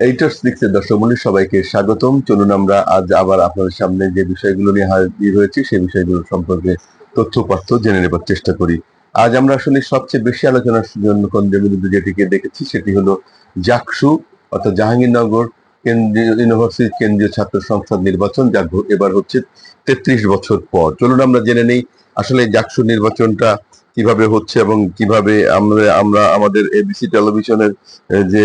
এইটার সিক্সের দর্শক সবাইকে স্বাগতম। চলুন আমরা আজ আবার আপনাদের সামনে যে বিষয়গুলো নিয়ে হাজির হয়েছি, সেই বিষয়গুলো সম্পর্কে তথ্য পাঠ্য জেনে নেবার চেষ্টা করি। আজ আমরা আসলে সবচেয়ে বেশি আলোচনার জন্য কেন্দ্রের বিরুদ্ধে যেটিকে দেখেছি, সেটি হলো জাকসু, অর্থাৎ জাহাঙ্গীরনগর কেন্দ্রীয় ইউনিভার্সিটি কেন্দ্রীয় ছাত্র সংসদ নির্বাচন, যা এবার হচ্ছে তেত্রিশ বছর পর। চলুন আমরা জেনে নেই, আসলে জাকসু নির্বাচনটা কীভাবে হচ্ছে এবং কীভাবে আমরা আমরা আমাদের এবিসি টেলিভিশনের যে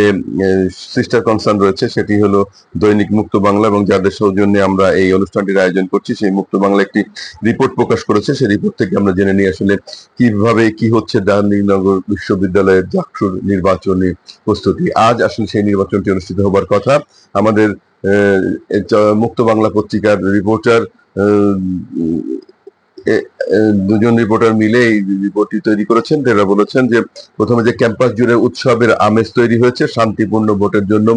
সিস্টার কনসার্ন রয়েছে সেটি হলো দৈনিক মুক্ত বাংলা এবং যাদের সৌজন্যে আমরা এই অনুষ্ঠানটির আয়োজন করছি, সেই মুক্ত বাংলা একটি রিপোর্ট প্রকাশ করেছে। সেই রিপোর্ট থেকে আমরা জেনে নিই আসলে কীভাবে কি হচ্ছে জাহাঙ্গীরনগর বিশ্ববিদ্যালয়ের জাকসুর নির্বাচনী প্রস্তুতি। আজ আসলে সেই নির্বাচনটি অনুষ্ঠিত হবার কথা। আমাদের মুক্ত বাংলা পত্রিকার রিপোর্টার দুজন রিপোর্টার মিলে এই রিপোর্টটি তৈরি করেছেন। তারা বলেছেন যে, প্রথমে যে ক্যাম্পাস জুড়ে উৎসবের আমেজ তৈরি হয়েছে, শান্তিপূর্ণ ভোটের জন্য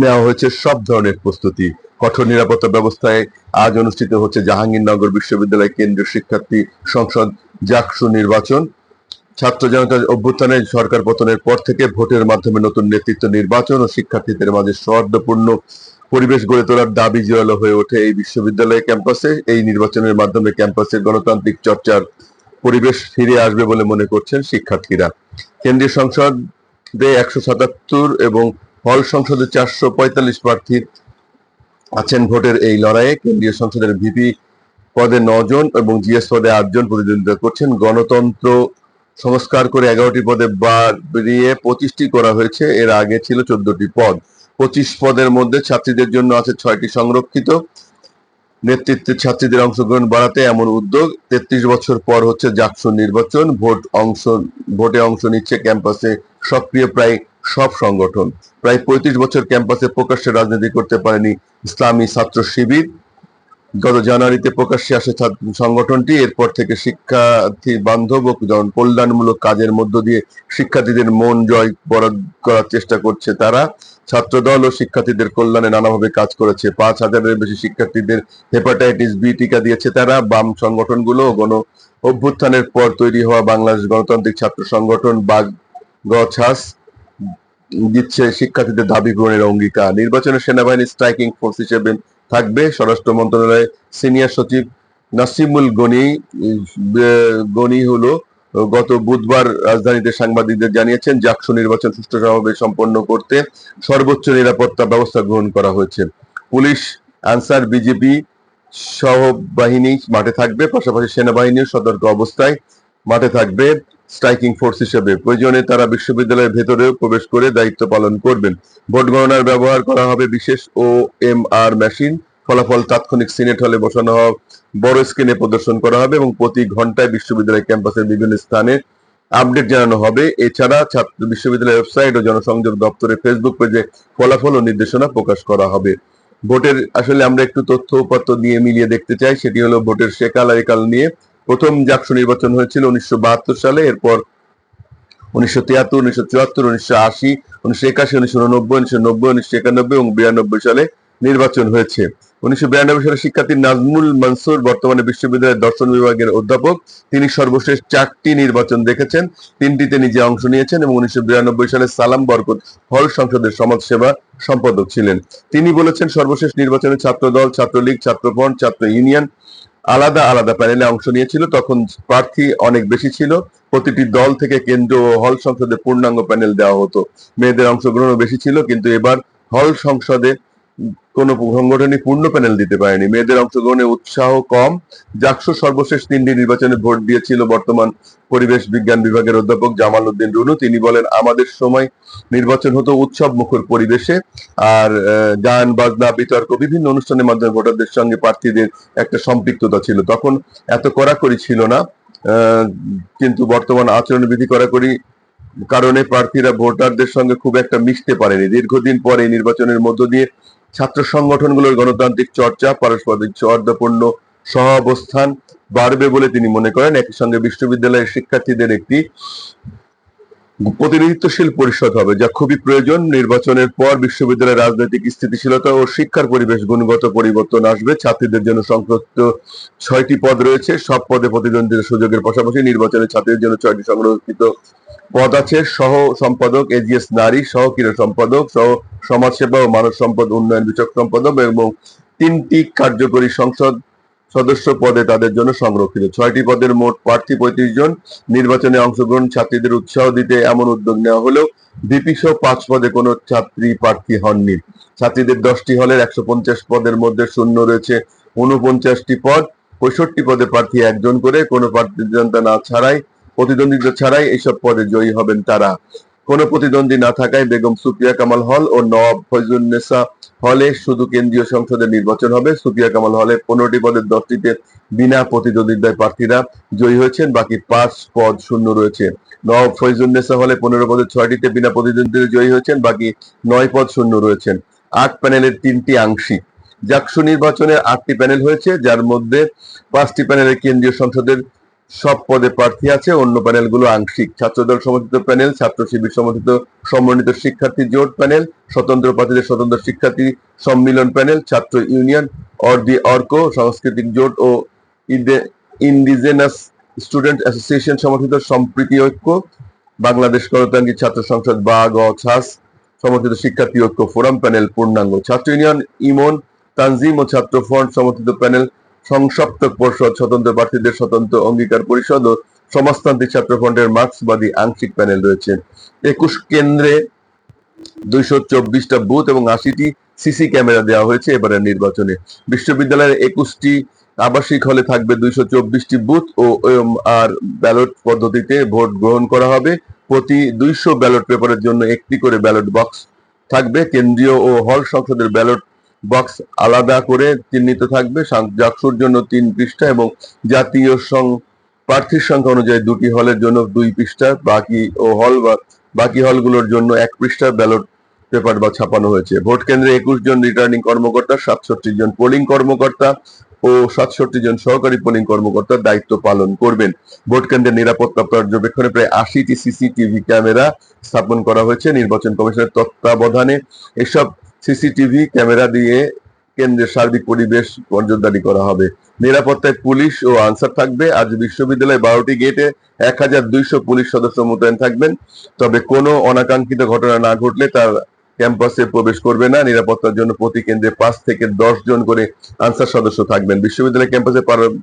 নেওয়া হয়েছে সব ধরনের প্রস্তুতি। কঠোর নিরাপত্তা ব্যবস্থায় আজ অনুষ্ঠিত হচ্ছে জাহাঙ্গীরনগর বিশ্ববিদ্যালয় কেন্দ্রীয় শিক্ষার্থী সংসদ জাকসু নির্বাচন। ছাত্র জনতার অভ্যুত্থানে সরকার পতনের পর থেকে ভোটের মাধ্যমে নতুন নেতৃত্ব নির্বাচন ও শিক্ষার্থীদের মাঝে সৌহার্দ্যপূর্ণ পরিবেশ গড়ে তোলার দাবি জোরালো হয়ে ওঠে এই বিশ্ববিদ্যালয় ক্যাম্পাসে। এই নির্বাচনের মাধ্যমে ক্যাম্পাসের গণতান্ত্রিক চর্চার পরিবেশ ফিরে আসবে বলে মনে করছেন শিক্ষার্থীরা। কেন্দ্রীয় সংসদে একশো সাতাত্তর এবং হল সংসদে চারশো পঁয়তাল্লিশ প্রার্থী আছেন ভোটের এই লড়াইয়ে। কেন্দ্রীয় সংসদের ভিপি পদে নজন এবং জিএস পদে আটজন প্রতিদ্বন্দ্বিতা করছেন। গণতন্ত্র সংস্কার করে এগারোটি পদে বাড়িয়ে পঁচিশটি করা হয়েছে। এর আগে ছিল চোদ্দটি পদ। পঁচিশ পদের মধ্যে ছাত্রীদের জন্য আছে ছয়টি সংরক্ষিত। নেতৃত্বে ছাত্রীদের অংশগ্রহণ বাড়াতে এমন উদ্যোগ। তেত্রিশ বছর পর হচ্ছে জাকসু নির্বাচন। ভোট অংশ, ভোটে অংশ নিচ্ছে ক্যাম্পাসে সক্রিয় প্রায় সব সংগঠন। প্রায় পঁয়ত্রিশ বছর ক্যাম্পাসে প্রকাশ্যে রাজনীতি করতে পারেনি ইসলামী ছাত্র শিবির। গত জানুয়ারিতে প্রকাশ্যে আসে সংগঠনটি। এরপর থেকে শিক্ষার্থী বান্ধব ও কল্যাণমূলক কাজের মধ্য দিয়ে শিক্ষার্থীদের মন জয় করার চেষ্টা করছে তারা। ছাত্রদল ও শিক্ষার্থীদের কল্যাণে নানাভাবে কাজ করেছে। পাঁচ হাজারের বেশি শিক্ষার্থীদের হেপাটাইটিস বি টিকা দিয়েছে তারা। বাম সংগঠনগুলো গণ অভ্যুত্থানের পর তৈরি হওয়া বাংলাদেশ গণতান্ত্রিক ছাত্র সংগঠন বাগ গছাস দিচ্ছে শিক্ষার্থীদের দাবি পূরণের অঙ্গীকার। নির্বাচনে সেনাবাহিনী স্ট্রাইকিং ফোর্স হিসেবে থাকবে। স্বরাষ্ট্র মন্ত্রণালয়ের সিনিয়র সচিব নাসিমুল গনি গনি হলো গত বুধবার রাজধানীতে সাংবাদিকদের জানিয়েছেন, জাকসু নির্বাচন সুষ্ঠুভাবে সম্পন্ন করতে সর্বোচ্চ নিরাপত্তা ব্যবস্থা গ্রহণ করা হয়েছে। পুলিশ, আনসার বিজেপি সহ বাহিনী মাঠে থাকবে, পাশাপাশি সেনাবাহিনীও সতর্ক অবস্থায় মাঠে থাকবে। স্ট্রাইকিং ফোর্স হিসেবে। প্রয়োজনে তারা বিশ্ববিদ্যালয়ের ভেতরেও প্রবেশ করে দায়িত্ব পালন করবেন। ভোট গণনার ব্যবহার করা হবে বিশেষ ও এম আর মেশিন ফলাফল তাৎক্ষণিক সিনেট হলে বসানো হওয়া বড় স্ক্রিনে প্রদর্শন করা হবে এবং প্রতি ঘন্টায় বিশ্ববিদ্যালয় ক্যাম্পাসের বিভিন্ন স্থানে আপডেট জানানো হবে। এছাড়া ছাত্র বিশ্ববিদ্যালয়ের ওয়েবসাইট ও জনসংযোগ দপ্তরের ফেসবুক পেজে ফলাফল ও নির্দেশনা প্রকাশ করা হবে। ভোটের, আসলে আমরা একটু তথ্য উপাত্ত দিয়ে মিলিয়ে দেখতে চাই। সেটি হলো ভোটের সেকাল আর একাল নিয়ে। প্রথম জাকসু নির্বাচন হয়েছিল উনিশশো বাহাত্তর সালে, এরপর উনিশশো তিয়াত্তর, উনিশশো চুয়াত্তর, উনিশশো আশি, উনিশশো একাশি, উনিশশো উননব্বই, উনিশশো নব্বই, উনিশশো একানব্বই এবং বিরানব্বই সালে নির্বাচন হয়েছে। উনিশশো বিরানব্বই সালে শিক্ষার্থী নাজমুল মনসুর বর্তমানে বিশ্ববিদ্যালয়ের দর্শন বিভাগের অধ্যাপক। তিনি সর্বশেষ চারটি নির্বাচন দেখেছেন, তিনটিতে নিজে অংশ নিয়েছেন এবং উনিশশো বিরানব্বই সালে সালাম বরকত হল সংসদের সমাজসেবা সম্পাদক ছিলেন। তিনি বলেছেন, সর্বশেষ নির্বাচনে ছাত্র দল ছাত্রলীগ, ছাত্রফ্রন্ট, ছাত্র ইউনিয়ন আলাদা আলাদা প্যানেলে অংশ নিয়েছিল। তখন প্রার্থী অনেক বেশি ছিল। প্রতিটি দল থেকে কেন্দ্র ও হল সংসদে পূর্ণাঙ্গ প্যানেল দেওয়া হতো। মেয়েদের অংশগ্রহণ বেশি ছিল। কিন্তু এবার হল সংসদে কোনো সংগঠনই পূর্ণ প্যানেল দিতে পারেনি। মেয়েদের অংশগ্রহণে উৎসাহ কম। জাকসু সর্বশেষ তিনটি নির্বাচনে ভোট দিয়েছিল বর্তমান পরিবেশ বিজ্ঞান বিভাগের অধ্যাপক জামাল উদ্দিন রুনু। তিনি বলেন, আমাদের সময় নির্বাচন হতো উৎসব মুখর পরিবেশে। আর গান, বাজনা, বিতর্ক, বিভিন্ন অনুষ্ঠানের মাধ্যমে ভোটারদের সঙ্গে প্রার্থীদের একটা সম্পৃক্ততা ছিল। তখন এত কড়াকড়ি ছিল না। কিন্তু বর্তমান আচরণ বিধি কড়াকড়ি কারণে প্রার্থীরা ভোটারদের সঙ্গে খুব একটা মিশতে পারেনি। দীর্ঘদিন পর নির্বাচনের মধ্য দিয়ে ছাত্র সংগঠনগুলোর গণতান্ত্রিক চর্চা, পারস্পরিক সৌহার্দ্যপূর্ণ সহাবস্থান বাড়বে বলে তিনি মনে করেন। একই সঙ্গে বিশ্ববিদ্যালয়ের শিক্ষার্থীদের একটি প্রতিনিধিত্বশীল পরিষদ হবে, যা খুবই প্রয়োজন। নির্বাচনের পর বিশ্ববিদ্যালয়ের রাজনৈতিক স্থিতিশীলতা ও শিক্ষার পরিবেশ গুণগত পরিবর্তন আসবে। ছাত্রীদের জন্য সংরক্ষিত ছয়টি পদ রয়েছে। সব পদে প্রতিদ্বন্দ্বিতার সুযোগের পাশাপাশি নির্বাচনে ছাত্রীদের জন্য ছয়টি সংরক্ষিত পদ আছে। সহ সম্পাদক এজিএস নারী, সহ ক্রীড়া সম্পাদক, সহ সমাজসেবা ও মানব সম্পদ উন্নয়ন বিষয়ক সম্পাদক এবং তিনটি কার্যকরী সংসদ সদস্য পদে তাদের জন্য সংরক্ষিত। ছয়টি পদের মোট প্রার্থী পঁয়ত্রিশ জন। নির্বাচনে অংশগ্রহণ ছাত্রীদের উৎসাহ দিতে এমন উদ্যোগ নেওয়া হলেও ভিপি সহ পাঁচ পদে কোনো ছাত্রী প্রার্থী হননি। ছাত্রীদের দশটি হলের একশো পঞ্চাশ পদের মধ্যে শূন্য রয়েছে। উনপঞ্চাশটি পদ, পঁয়ষট্টি পদে প্রার্থী একজন করে। কোনো প্রতিদ্বন্দ্বিতা না ছাড়াই, প্রতিদ্বন্দ্বিতা ছাড়াই এইসব পদে জয়ী হবেন তারা। কোনো প্রতিদ্বন্দ্বী না থাকায় বেগম সুপিয়া কামাল হল ও নওয়াব ফয়জুন্নেসা হলে শুধু কেন্দ্রীয় সংসদের নির্বাচন হবে। সুপিয়া কামাল হলে পনেরোটি পদের দশটিতে বিনা প্রতিদ্বন্দ্বিতায় প্রার্থীরা জয়ী হয়েছেন। বাকি পাঁচ পদ শূন্য রয়েছে। নওয়াব ফয়জুন্নেসা হলে পনেরো পদের ছয়টিতে বিনা প্রতিদ্বন্দ্বিতায় জয়ী হয়েছেন। বাকি নয় পদ শূন্য রয়েছেন। আট প্যানেলের তিনটি আংশিক। জাকসু নির্বাচনের আটটি প্যানেল হয়েছে। যার মধ্যে পাঁচটি প্যানেলের কেন্দ্রীয় সংসদের সব পদে প্রার্থী আছে। অন্য প্যানেলগুলো আংশিক ছাত্রদল সমর্থিত প্যানেল ছাত্র শিবির সমর্থিত সমন্বিত শিক্ষার্থী জোট প্যানেল, স্বতন্ত্র প্রার্থীদের স্বতন্ত্র শিক্ষার্থী সম্মিলন প্যানেল, ছাত্র ইউনিয়ন অর্দি অর্ক, সাংস্কৃতিক জোট ও ইন্ডিজেনাস স্টুডেন্ট অ্যাসোসিয়েশন সমর্থিত সম্প্রীতি ঐক্য, বাংলাদেশ গণতান্ত্রিক ছাত্র সংসদ বা গ ছাস সমর্থিত শিক্ষার্থী ঐক্য ফোরাম প্যানেল, পূর্ণাঙ্গ ছাত্র ইউনিয়ন, ইমন, তানজিম ও ছাত্র ফ্রন্ট সমর্থিত প্যানেল সংসপ্তক পরিষদ, স্বতন্ত্র প্রার্থীদের স্বতন্ত্র অঙ্গীকার পরিষদ ও সমাজতান্ত্রিক ছাত্র ফ্রন্টের মার্ক্সবাদী আংশিক প্যানেল রয়েছে। একুশ কেন্দ্রে দুইশো চব্বিশটা বুথ এবং আশিটি সিসি ক্যামেরা দেওয়া হয়েছে এবারের নির্বাচনে। বিশ্ববিদ্যালয়ের একুশটি আবাসিক হলে থাকবে দুইশো চব্বিশটি বুথ ও আর ব্যালট পদ্ধতিতে ভোট গ্রহণ করা হবে। প্রতি দুইশো ব্যালট পেপারের জন্য একটি করে ব্যালট বক্স থাকবে। কেন্দ্রীয় ও হল সংসদের ব্যালট বক্স আলাদা করে চিহ্নিত থাকবে। জাকসুর জন্য তিন পৃষ্ঠা এবং জাতীয় সং, প্রার্থীর সংখ্যা অনুযায়ী দুটি হলের জন্য দুই পৃষ্ঠা। বাকি ও হল বা, বাকি হলগুলোর জন্য এক পৃষ্ঠা, ব্যালট পেপার বা ছাপানো হয়েছে। ভোট কেন্দ্রে একুশ জন রিটার্নিং কর্মকর্তা, সাতষট্টি জন পোলিং কর্মকর্তা ও সাতষট্টি জন সহকারী পোলিং কর্মকর্তার দায়িত্ব পালন করবেন। ভোট কেন্দ্রের নিরাপত্তা পর্যবেক্ষণে প্রায় আশিটি সিসিটিভি ক্যামেরা স্থাপন করা হয়েছে। নির্বাচন কমিশনের তত্ত্বাবধানে এসব সিসিটিভি ক্যামেরা দিয়ে কেন্দ্রের সার্বিক পরিবেশ নজরদারি করা হবে। নিরাপত্তায় পুলিশ ও আনসার থাকবে। আজ বিশ্ববিদ্যালয়ে বারোটি গেটে এক হাজার দুইশো পুলিশ সদস্য মোতায়েন থাকবেন। তবে কোনো অনাকাঙ্ক্ষিত ঘটনা না ঘটলে তার ক্যাম্পাসে প্রবেশ করবে না, নিরাপত্তার জন্য প্রতি কেন্দ্রে পাঁচ থেকে দশ জন করে আনসার সদস্য থাকবেন। বিশ্ববিদ্যালয় ক্যাম্পাসে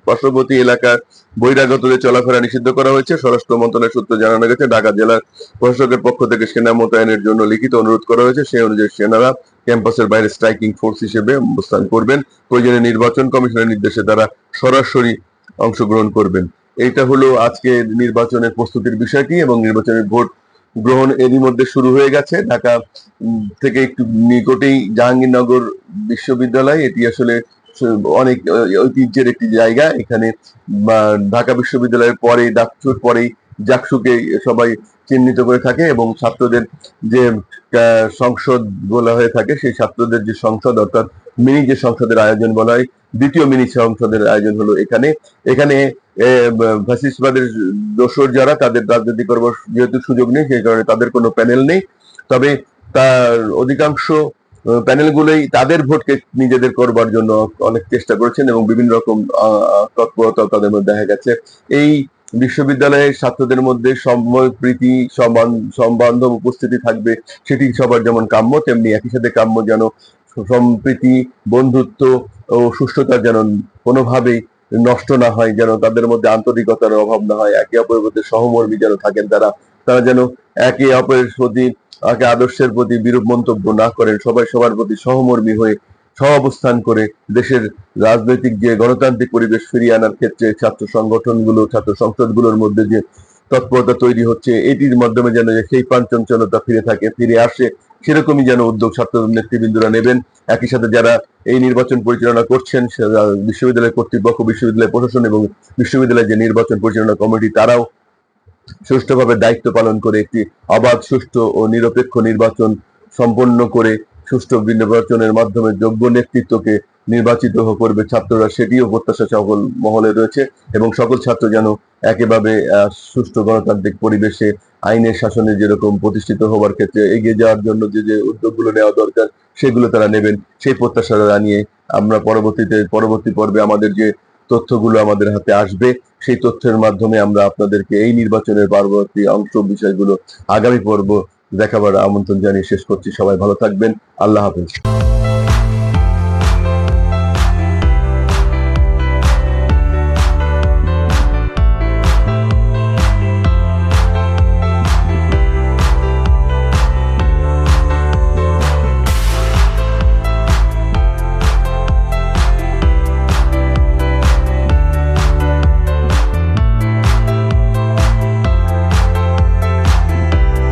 পার্শ্ববর্তী এলাকার বহিরাগতদের চলাফেরা নিষিদ্ধ করা হয়েছে। স্বরাষ্ট্র মন্ত্রণালয় সূত্রে জানানো গেছে, ঢাকা জেলার প্রশাসকের পক্ষ থেকে সেনা মোতায়েনের জন্য লিখিত অনুরোধ করা হয়েছে। সেই অনুযায়ী সেনারা ক্যাম্পাসের বাইরে স্ট্রাইকিং ফোর্স হিসেবে অবস্থান করবেন। প্রয়োজনে নির্বাচন কমিশনের নির্দেশে তারা সরাসরি অংশগ্রহণ করবেন। এইটা হলো আজকে নির্বাচনের প্রস্তুতির বিষয়টি এবং নির্বাচনের ভোট গ্রহণ এরই মধ্যে শুরু হয়ে গেছে। ঢাকা থেকে একটু নিকটেই জাহাঙ্গীরনগর বিশ্ববিদ্যালয়। এটি আসলে অনেক, ঐতিহ্যের একটি জায়গা। এখানে ঢাকা বিশ্ববিদ্যালয়ের পরেই ডাকচুর পরেই জাকসুকে সবাই চিহ্নিত করে থাকে এবং ছাত্রদের যে সংসদ বলা হয়ে থাকে, সেই ছাত্রদের যে সংসদ, অর্থাৎ মিনি যে সংসদের আয়োজন বলা হয় দ্বিতীয় মিনি সংসদের আয়োজন হলো এখানে। এখানে ফ্যাসিস্টবাদের দোসর যারা তাদের রাজনীতি করবার যেহেতু সুযোগ নেই সেই কারণে তাদের কোনো প্যানেল নেই। তবে তার অধিকাংশ প্যানেলগুলোই তাদের ভোটকে নিজেদের করবার জন্য অনেক চেষ্টা করেছেন এবং বিভিন্ন রকম আহ, তৎপরতাও তাদের মধ্যে দেখা গেছে। এই বিশ্ববিদ্যালয়ের ছাত্রদের মধ্যে সম্প্রীতি সম্বান- সম্বান্ধব উপস্থিতি থাকবে সেটি সবার যেমন কাম্য তেমনি একই সাথে কাম্য যেন সম্প্রীতি, বন্ধুত্ব ও সুস্থতা যেন কোনোভাবেই নষ্ট না হয়, যেন তাদের মধ্যে আন্তরিকতার অভাব না হয়, একে অপরের প্রতি সহমর্মী যেন থাকেন তারা। তারা যেন একে অপরের প্রতি, একে আদর্শের প্রতি বিরূপ মন্তব্য না করেন, সবাই সবার প্রতি সহমর্মী হয়ে সহাবস্থান করে দেশের রাজনৈতিক যে গণতান্ত্রিক পরিবেশ ফিরিয়ে আনার ক্ষেত্রে ছাত্র সংগঠনগুলো, ছাত্র সংসদগুলোর মধ্যে যে তৎপরতা তৈরি হচ্ছে, এটির মাধ্যমে যেন সেই প্রাণচঞ্চলতা ফিরে থাকে, ফিরে আসে। সেরকমই যেন উদ্যোগ ছাত্র নেতৃবৃন্দরা নেবেন। একই সাথে যারা এই নির্বাচন পরিচালনা করছেন বিশ্ববিদ্যালয় কর্তৃপক্ষ, বিশ্ববিদ্যালয় প্রশাসন এবং বিশ্ববিদ্যালয়ের যে নির্বাচন পরিচালনা কমিটি, তারাও সুষ্ঠুভাবে দায়িত্ব পালন করে একটি অবাধ সুষ্ঠু ও নিরপেক্ষ নির্বাচন সম্পন্ন করে সুষ্ঠু নির্বাচনের মাধ্যমে যোগ্য নেতৃত্বকে নির্বাচিত করবে ছাত্ররা, সেটিও প্রত্যাশা সকল মহলে রয়েছে এবং সকল ছাত্র যেন একেবারে সুষ্ঠু গণতান্ত্রিক পরিবেশে আইনের শাসনে যেরকম প্রতিষ্ঠিত হওয়ার ক্ষেত্রে এগিয়ে যাওয়ার জন্য যে যে উদ্যোগগুলো নেওয়া দরকার, সেগুলো তারা নেবেন। সেই প্রত্যাশা জানিয়ে আমরা পরবর্তীতে, পরবর্তী পর্বে আমাদের যে তথ্যগুলো আমাদের হাতে আসবে, সেই তথ্যের মাধ্যমে আমরা আপনাদেরকে এই নির্বাচনের পরবর্তী অংশ বিষয়গুলো আগামী পর্ব দেখাবার আমন্ত্রণ জানিয়ে শেষ করছি। সবাই ভালো থাকবেন। আল্লাহ হাফেজ।